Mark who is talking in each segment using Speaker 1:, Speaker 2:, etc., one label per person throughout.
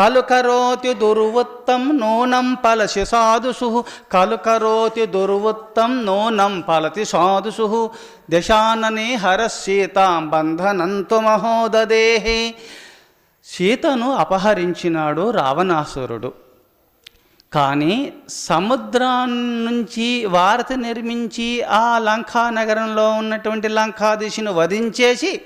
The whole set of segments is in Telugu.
Speaker 1: ఖలు కరోతి దుర్వృత్తం నూనం పలసి సాధుషు ఖలు కరోతి దుర్వృత్తం నూనం పలతి సాధుసు. దశానని హరసీతాం బంధనంతు మహోదదేహే. సీతను అపహరించినాడు రావణాసురుడు. కానీ సముద్రం నుంచి వారత నిర్మించి ఆ లంకా నగరంలో ఉన్నటువంటి లంకాదిశిని వధించేసి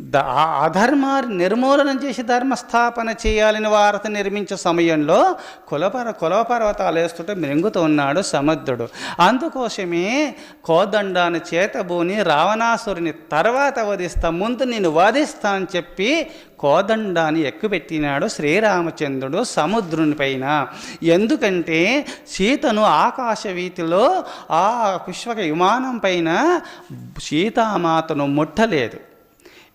Speaker 1: ద- అధర్మ నిర్మూలన చేసి ధర్మస్థాపన చేయాలని వారత నిర్మించే సమయంలో కులపర కులవ పర్వతాలు వేస్తుంటే మృంగుతూ ఉన్నాడు సముద్రుడు. అందుకోసమే కోదండాన్ని చేతబూని రావణాసురుని తర్వాత వధిస్తా ముందు నేను వధిస్తా అని చెప్పి కోదండాన్ని ఎక్కుపెట్టినాడు శ్రీరామచంద్రుడు సముద్రుని పైన. ఎందుకంటే సీతను ఆకాశ వీతిలో ఆ పుష్పక విమానం పైన సీతామాతను ముట్టలేదు.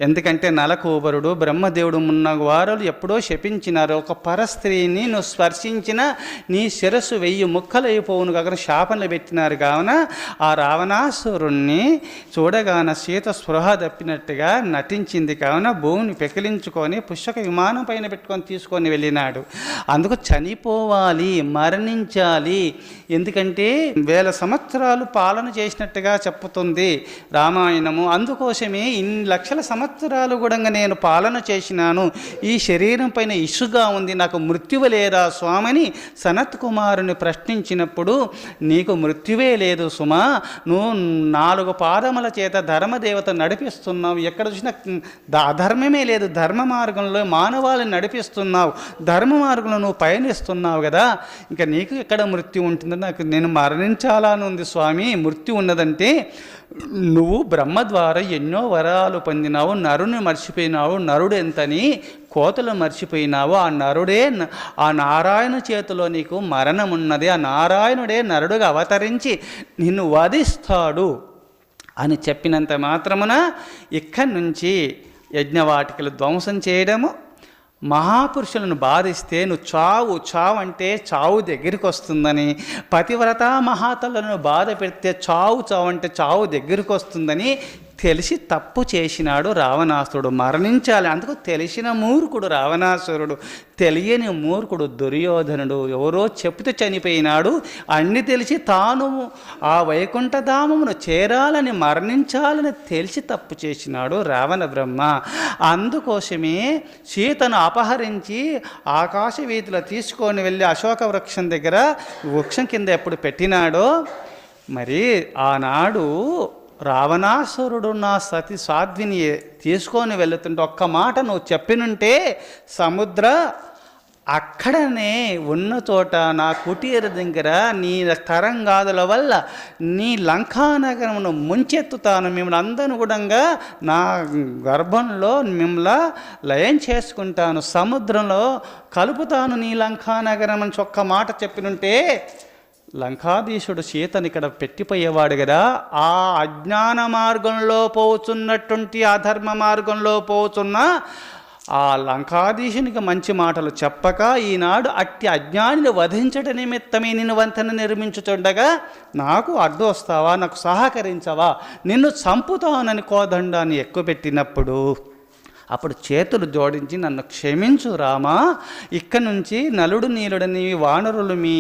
Speaker 1: ఎందుకంటే నలకూబరుడు బ్రహ్మదేవుడు ఉన్న వారు ఎప్పుడో శపించినారు. ఒక పరస్త్రీని నువ్వు స్పర్శించిన నీ శిరస్సు వెయ్యి ముక్కలైపోవును కాక శాపనలు పెట్టినారు. కావున ఆ రావణాసురుణ్ణి చూడగాన సీత స్పృహ తప్పినట్టుగా నటించింది. కావున భూమిని పెకిలించుకొని పుష్పక విమానం పైన పెట్టుకొని తీసుకొని వెళ్ళినాడు. అందుకు చనిపోవాలి మరణించాలి. ఎందుకంటే వేల సంవత్సరాలు పాలన చేసినట్టుగా చెప్పుతుంది రామాయణము. అందుకోసమే ఇన్ని లక్షల సంవత్సరాలు కూడా నేను పాలన చేసినాను. ఈ శరీరం పైన ఇసుగా ఉంది. నాకు మృత్యువు లేదా స్వామిని సనత్ కుమారుని ప్రశ్నించినప్పుడు నీకు మృత్యువే లేదు సుమా. నువ్వు నాలుగు పాదముల చేత ధర్మదేవత నడిపిస్తున్నావు. ఎక్కడ చూసినా అధర్మమే లేదు. ధర్మ మార్గంలో మానవాళిని నడిపిస్తున్నావు. ధర్మ మార్గంలో నువ్వు పయనిస్తున్నావు కదా. ఇంకా నీకు ఎక్కడ మృత్యు ఉంటుందో నాకు నేను మరణించాలని ఉంది స్వామి. మృత్యు ఉన్నదంటే నువ్వు బ్రహ్మ ద్వారా ఎన్నో వరాలు పొందినావు నరుని మర్చిపోయినావు నరుడు ఎంతని కోతలు మర్చిపోయినావు ఆ నరుడే ఆ నారాయణ చేతిలో నీకు మరణం ఉన్నది ఆ నారాయణుడే నరుడుగా అవతరించి నిన్ను వధిస్తాడు అని చెప్పినంత మాత్రమున ఇక్కడి నుంచి యజ్ఞవాటికలు ధ్వంసం చేయడము మహాపురుషులను బాధిస్తే నువ్వు చావు చావు అంటే చావు దగ్గరికి వస్తుందని పతివ్రత మహాతలను బాధ పెడితే చావు చావు అంటే చావు దగ్గరికి వస్తుందని తెలిసి తప్పు చేసినాడు రావణాసురుడు మరణించాలి. అందుకు తెలిసిన మూర్ఖుడు రావణాసురుడు తెలియని మూర్ఖుడు దుర్యోధనుడు ఎవరో చెప్తే చనిపోయినాడు. అన్ని తెలిసి తాను ఆ వైకుంఠధామమును చేరాలని మరణించాలని తెలిసి తప్పు చేసినాడు రావణ బ్రహ్మ. అందుకోసమే సీతను అపహరించి ఆకాశ వీధిలో తీసుకొని వెళ్ళి అశోక వృక్షం దగ్గర వృక్షం కింద ఎప్పుడు పెట్టినాడో మరి ఆనాడు రావణాసురుడు నా సతి సాధ్విని తీసుకొని వెళుతుంటే ఒక్క మాట నువ్వు చెప్పినుంటే సముద్ర అక్కడనే ఉన్న చోట నా కుటీర దగ్గర నీ తరంగాదుల వల్ల నీ లంకానగరమును ముంచెత్తుతాను. మిమ్మల్ని అందరిని కూడా నా గర్భంలో మిమ్మల్ని లయం చేసుకుంటాను. సముద్రంలో కలుపుతాను నీ లంకానగరం అని ఒక్క మాట చెప్పినుంటే లంకాధీశుడు సీతని ఇక్కడ పెట్టిపోయేవాడు కదా ఆ అజ్ఞాన మార్గంలో పోచున్నటువంటి అధర్మ మార్గంలో పోచున్న ఆ లంకాధీశునికి మంచి మాటలు చెప్పక ఈనాడు అట్టి అజ్ఞానిని వధించట నిమిత్తమే నిన్ను వంతెన నిర్మించుచుండగా నాకు అడ్డు వస్తావా నాకు సహకరించవా? నిన్ను చంపుతానని కోదండాన్ని ఎక్కుపెట్టినప్పుడు అప్పుడు చేతులు జోడించి నన్ను క్షమించు రామా ఇక్కడి నుంచి నలుడు నీలుడని వానరులు మీ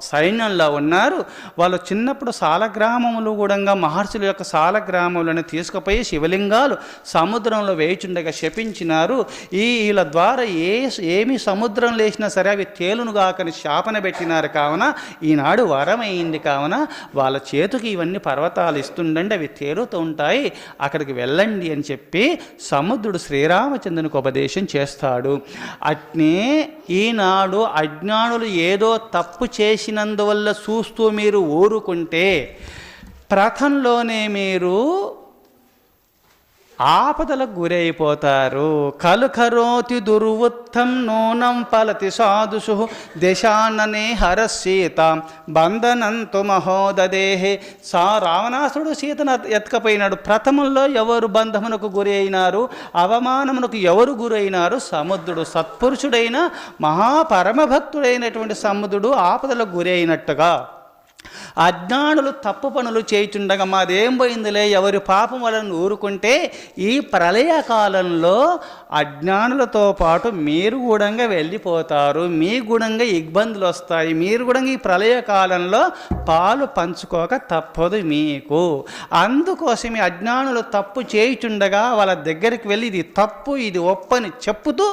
Speaker 1: సైన్యంలో ఉన్నారు. వాళ్ళు చిన్నప్పుడు సాలగ్రామములు కూడా మహర్షుల యొక్క సాలగ్రామములను తీసుకుపోయి శివలింగాలు సముద్రంలో వేయుచుండగా శపించినారు. ఈ వీళ్ళ ద్వారా ఏ ఏమి సముద్రం లేచినా సరే అవి తేలును కాకని శాపన పెట్టినారు కావున ఈనాడు వరమైంది కావున వాళ్ళ చేతికి ఇవన్నీ పర్వతాలు ఇస్తుండండి అవి తేలుతూ ఉంటాయి. అక్కడికి వెళ్ళండి అని చెప్పి సముద్రుడు శ్రీరామచంద్రునికి ఉపదేశం చేస్తాడు. అట్నే ఈనాడు అజ్ఞానులు ఏదో తప్పు చేసినందువల్ల చూస్తూ మీరు ఊరుకుంటే ప్రథంలోనే మీరు ఆపదలకు గురైపోతారు. కలుఖరోతి దుర్వృత్తం నూనం ఫలతి సాధుషు. హర సీత బంధనంతు మహోదదేహే. సా రావణాసుడు సీతను ఎత్తుకపోయినాడు. ప్రథమంలో ఎవరు బంధమునకు గురి అయినారు అవమానమునకు ఎవరు గురైనారు? సముద్రుడు సత్పురుషుడైన మహాపరమభక్తుడైనటువంటి సముద్రుడు ఆపదలకు గురి అయినట్టుగా అజ్ఞానులు తప్పు పనులు చేయుచుండగా మాదేం పోయిందిలే? ఎవరి పాపం వలన ఊరుకుంటే ఈ ప్రళయ కాలంలో అజ్ఞానులతో పాటు మీరు కూడా వెళ్ళిపోతారు మీ గుణంగా ఇబ్బందులు వస్తాయి మీరు కూడా ఈ ప్రళయ కాలంలో పాలు పంచుకోక తప్పదు మీకు. అందుకోసమే అజ్ఞానులు తప్పు చేయుచుండగా వాళ్ళ దగ్గరికి వెళ్ళి ఇది తప్పు ఇది ఒప్పని చెప్పుతూ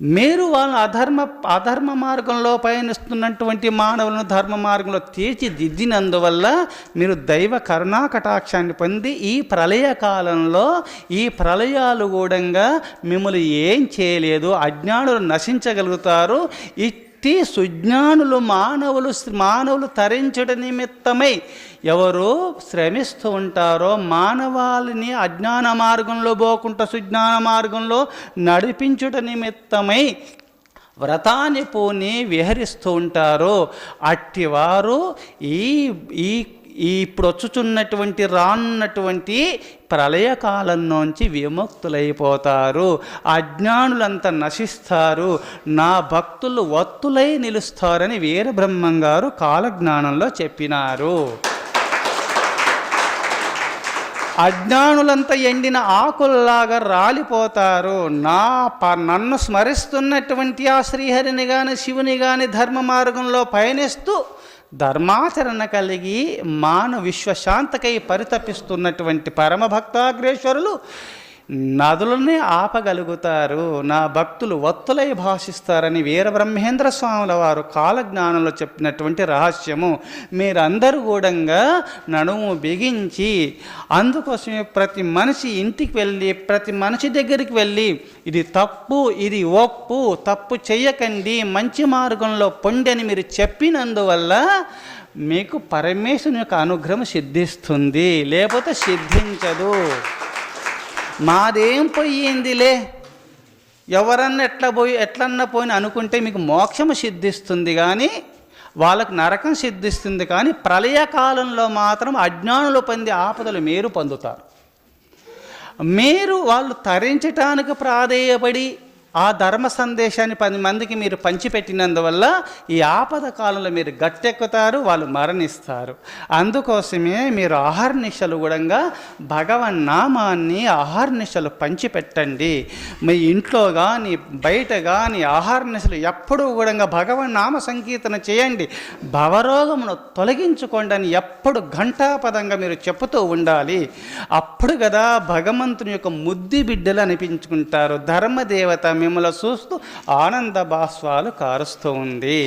Speaker 1: మీరు వాళ్ళ అధర్మ అధర్మ మార్గంలో పయనిస్తున్నటువంటి మానవులను ధర్మ మార్గంలో తీర్చిదిద్దినందువల్ల మీరు దైవ కరుణా కటాక్షాన్ని పొంది ఈ ప్రళయ కాలంలో ఈ ప్రళయాలు కూడా మిమ్మల్ని ఏం చేయలేదు అజ్ఞానులు నశించగలుగుతారు. వ్యక్తి సుజ్ఞానులు మానవులు మానవులు తరించడ నిమిత్తమై ఎవరు శ్రమిస్తూ ఉంటారో మానవాళిని అజ్ఞాన మార్గంలో పోకుండా సుజ్ఞాన మార్గంలో నడిపించుట నిమిత్తమై వ్రతాన్ని పోని విహరిస్తూ ఉంటారో. అట్టివారు ఈ ఈ ఈ ఇప్పుడు వచ్చుచున్నటువంటి రానున్నటువంటి ప్రళయకాలంలోంచి విముక్తులైపోతారు. అజ్ఞానులంతా నశిస్తారు. నా భక్తులు వత్తులై నిలుస్తారని వీరబ్రహ్మం గారు కాలజ్ఞానంలో చెప్పినారు. అజ్ఞానులంతా ఎండిన ఆకుల్లాగా రాలిపోతారు. నా ప నన్ను స్మరిస్తున్నటువంటి ఆ శ్రీహరిని కానీ శివుని కానీ ధర్మ మార్గంలో పయనిస్తూ ధర్మాచరణ కలిగి మాన విశ్వశాంతకై పరితపిస్తున్నటువంటి పరమభక్తాగ్రేశ్వరులు నదులని ఆపగలుగుతారు నా భక్తులు ఒత్తులై భాషిస్తారని వీరబ్రహ్మేంద్ర స్వాముల వారు కాలజ్ఞానంలో చెప్పినటువంటి రహస్యము. మీరందరూ కూడా నడుము బిగించి అందుకోసమే ప్రతి మనిషి ఇంటికి వెళ్ళి ప్రతి మనిషి దగ్గరికి వెళ్ళి ఇది తప్పు ఇది ఒప్పు తప్పు చెయ్యకండి మంచి మార్గంలో పొండి అని మీరు చెప్పినందువల్ల మీకు పరమేశ్వరుని యొక్క అనుగ్రహం సిద్ధిస్తుంది. లేకపోతే సిద్ధించదు. మాదేం పోయిందిలే ఎవరన్నా ఎట్లా పోయి ఎట్లన్నా పోయిన అనుకుంటే మీకు మోక్షము సిద్ధిస్తుంది కానీ వాళ్ళకు నరకం సిద్ధిస్తుంది కానీ ప్రళయకాలంలో మాత్రం అజ్ఞానులు పొందే ఆపదలు మీరు పొందుతారు. మీరు వాళ్ళు తరించటానికి ప్రాధేయపడి ఆ ధర్మ సందేశాన్ని పది మందికి మీరు పంచిపెట్టినందువల్ల ఈ ఆపద కాలంలో మీరు గట్టెక్కుతారు వాళ్ళు మరణిస్తారు. అందుకోసమే మీరు ఆహార్నిశలు కూడా భగవన్ నామాన్ని ఆహార్నిశలు పంచిపెట్టండి. మీ ఇంట్లో కానీ బయట కానీ ఆహార్నిశలు ఎప్పుడూ కూడా భగవన్ నామ సంకీర్తన చేయండి. భవరోగమును తొలగించుకోండి అని ఎప్పుడు ఘంటాపదంగా మీరు చెప్పుతూ ఉండాలి. అప్పుడు కదా భగవంతుని యొక్క ముద్ది బిడ్డలు అనిపించుకుంటారు. ధర్మదేవత మిమ్మల్ని చూస్తూ ఆనంద భాస్వాలు కారుస్తూ ఉంది.